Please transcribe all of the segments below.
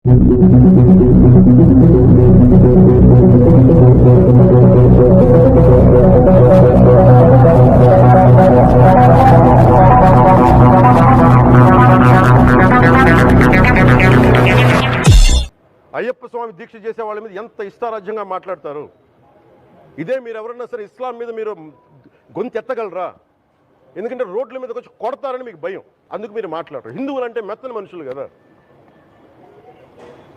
అయ్యప్ప స్వామి దీక్ష చేసే వాళ్ళ మీద ఎంత ఇష్టారాజ్యంగా మాట్లాడతారు? ఇదే మీరు ఎవరన్నా సరే ఇస్లాం మీద మీరు గొంతు ఎత్తగలరా? ఎందుకంటే రోడ్ల మీదకి వచ్చి కొడతారని మీకు భయం. అందుకు మీరు మాట్లాడరు. హిందువులు అంటే మెత్తని మనుషులు కదా.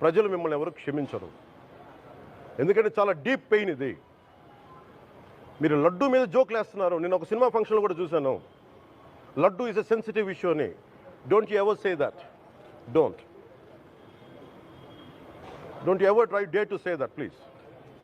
ప్రజలు మిమ్మల్ని ఎవరు క్షమించరు. ఎందుకంటే చాలా డీప్ పెయిన్ ఇది. మీరు లడ్డూ మీద జోక్లు వేస్తున్నారు. నేను ఒక సినిమా ఫంక్షన్లో కూడా చూశాను. Laddu is a sensitive issue అని. Don't you ever say that don't don't ever try day to say that please